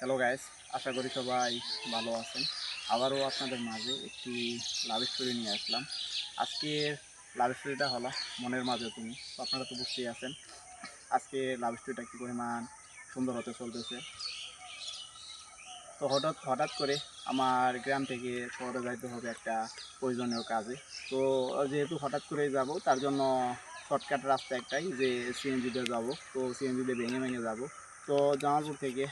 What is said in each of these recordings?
Hello guys আশা করি সবাই ভালো আছেন। আবারও আপনাদের মাঝে একটি লাভ স্টোরি নিয়ে আসলাম। আজকের লাভ স্টোরিটা হলো মনের মাঝে তুমি। আপনারা তো বুঝতেই আছেন, আজকে লাভ স্টোরিটা কী পরিমাণ সুন্দর হতে চলতেছে। তো হঠাৎ হঠাৎ করে আমার গ্রাম থেকে শহরে যাইতে হবে একটা প্রয়োজনীয় কাজে। তো যেহেতু হঠাৎ করে যাব, তার জন্য শর্টকাট রাস্তা একটাই যে সিএনজিতে যাব। তো সিএনজিতে ভেঙে ভেঙে যাব। তো জামালপুর থেকে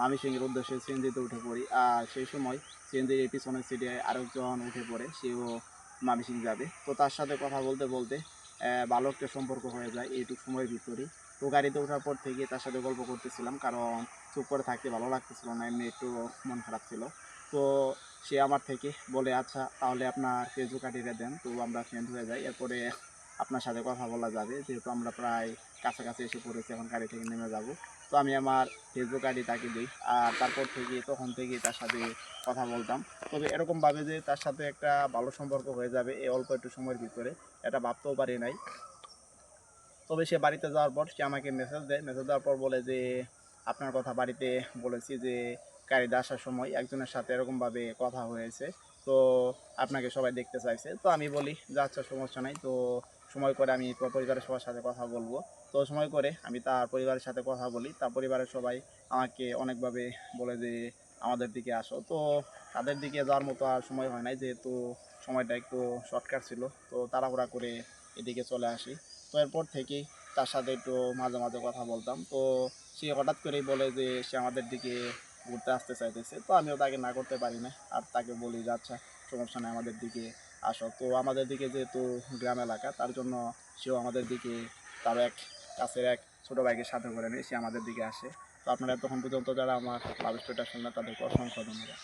মামি সিংয়ের উদ্দেশ্যে সিএনজিতে উঠে পড়ি। আর সেই সময় সিএনজির পিছনের সিটে আরেকজন উঠে পড়ে, সেও মামি সিং যাবে। তো তার সাথে কথা বলতে বলতে ভালো একটা সম্পর্ক হয়ে যায় এইটুকু সময়ের ভিতরেই। তো গাড়িতে ওঠার পর থেকে তার সাথে গল্প করতেছিলাম, কারণ চুপ করে থাকতে ভালো লাগতেছিল না, এমনি একটু মন খারাপ ছিল। তো সে আমার থেকে বলে আচ্ছা তাহলে আপনার ফেসবুক আইডিটা দেন। তো আমরা ফ্রেন্ড হয়ে যাই। এরপরে আপনার সাথে কথা বলা যাবে। যেহেতু আমরা প্রায় কাছাকাছি এসে পড়েছি, এখন গাড়ি থেকে নেমে যাব। তো আমি আমার ফেসবুক আইডি তাকে দিই আর তারপর থেকে, তখন থেকে তার সাথে কথা বলতাম। তবে এরকমভাবে যে তার সাথে একটা ভালো সম্পর্ক হয়ে যাবে এই অল্প একটু সময়ের ভিতরে, এটা ভাবতেও পারি নাই। তবে সে বাড়িতে যাওয়ার পর সে আমাকে মেসেজ দেয়। মেসেজ দেওয়ার পর বলে যে, আপনার কথা বাড়িতে বলেছি যে, গাড়িতে আসার সময় একজনের সাথে এরকমভাবে কথা হয়েছে। তো আপনাকে সবাই দেখতে চাইছে। তো আমি বলি, যে আচ্ছা সমস্যা নাই। তো সময় করে আমি পরিবারের সবার সাথে কথা বলব। তো সময় করে আমি তার পরিবারের সাথে কথা বলি। তার পরিবারের সবাই আমাকে অনেকভাবে বলে যে, আমাদের দিকে আসো। তো তাদের দিকে যাওয়ার মতো আর সময় হয় নাই, যেহেতু সময়টা একটু শর্টকাট ছিল। তো তাড়াহুড়া করে এদিকে চলে আসি। তো এরপর থেকেই তার সাথে একটু মাঝে মাঝে কথা বলতাম। তো সে হঠাৎ করেই বলে যে, সে আমাদের দিকে ঘুরতে আসতে চাইতেছে। তো আমিও তাকে না করতে পারি না। আর তাকে বলি যে আচ্ছা সমস্যা নেই, আমাদের দিকে আসো। তো আমাদের দিকে যেহেতু গ্রাম এলাকা, তার জন্য সেও আমাদের দিকে তার এক কাছের এক ছোটো ভাইকে সাথে করে নিয়ে, সে আমাদের দিকে আসে। তো আপনারা তখন পর্যন্ত যারা আমার লাভ স্টোরিটা শুনলেন, তাদেরকে অসংখ্য ধন্যবাদ।